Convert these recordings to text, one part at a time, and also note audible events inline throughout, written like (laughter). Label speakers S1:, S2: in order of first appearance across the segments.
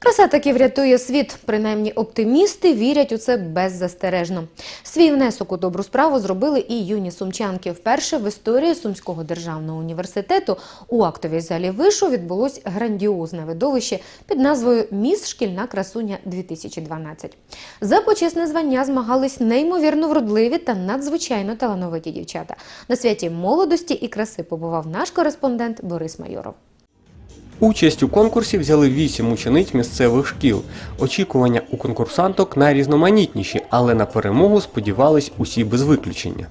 S1: Краса таки врятує світ. Принаймні оптимісти вірять у це беззастережно. Свій внесок у добру справу зробили і юні сумчанки. Вперше в історії Сумського державного університету у актовій залі вишу відбулось грандіозне видовище під назвою Міс Шкільна красуня 2012. За почесне звання змагались неймовірно вродливі та надзвичайно талановиті дівчата. На святі молодості і краси побував наш кореспондент Борис Майоров.
S2: Участь у конкурсі взяли вісім учениць місцевих шкіл. Очікування у конкурсанток найрізноманітніші, але на перемогу сподівались усі без виключення.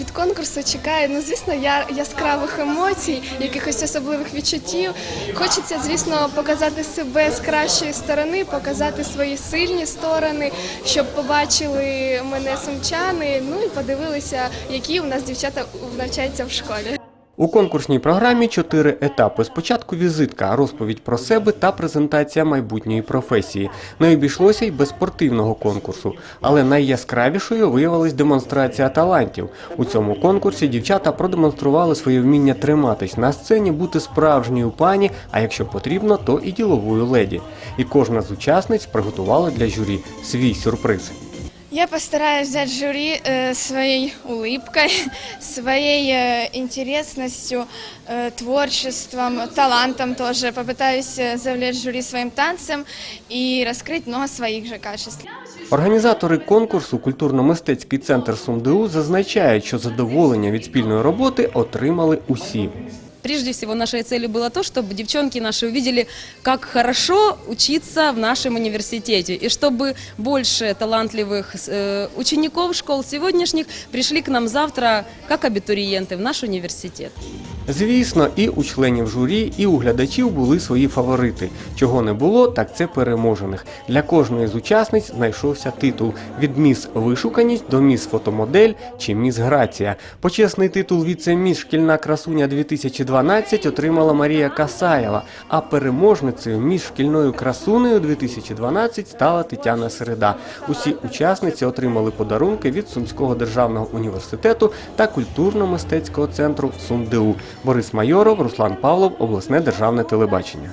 S3: Від конкурсу чекаю, ну звісно, я яскравих емоцій, якихось особливих відчуттів. Хочеться, звісно, показати себе з кращої сторони, показати свої сильні сторони, щоб побачили мене сумчани. Ну і подивилися, які у нас дівчата навчаються в школі.
S2: У конкурсній програмі чотири етапи. Спочатку візитка, розповідь про себе та презентація майбутньої професії. Не обійшлося й без спортивного конкурсу, але найяскравішою виявилась демонстрація талантів. У цьому конкурсі дівчата продемонстрували своє вміння триматись на сцені, бути справжньою пані, а якщо потрібно, то і діловою леді. І кожна з учасниць приготувала для журі свій сюрприз.
S3: Я постараюсь взять жюри э, своей улыбкой, (laughs) своей э, интересностью, э, творчеством, талантом тоже. Попытаюсь э, завлечь жюри своим танцем и раскрыть много своих же качеств.
S2: Організатори конкурсу Культурно-мистецький центр СумДУ зазначають, що задоволення від спільної роботи отримали усі.
S4: Прежде всего, нашей целью было то, чтобы девчонки наши увидели, как хорошо учиться в нашем университете, и чтобы больше талантливых э, учеников школ сегодняшних пришли к нам завтра как абитуриенты в наш университет.
S2: Звісно, і у членів журі, і у глядачів були свої фаворити. Чого не було, так це переможених. Для кожної з учасниць знайшовся титул від міс Вишуканість до міс Фотомодель чи міс Грація. Почесний титул віце-міс Шкільна красуня 2012 отримала Марія Касаєва, а переможницею міс шкільною красунею 2012 стала Тетяна Середа. Усі учасниці отримали подарунки від Сумського державного університету та культурно-мистецького центру СумДУ. Борис Майоров, Руслан Павлов, обласне державне телебачення.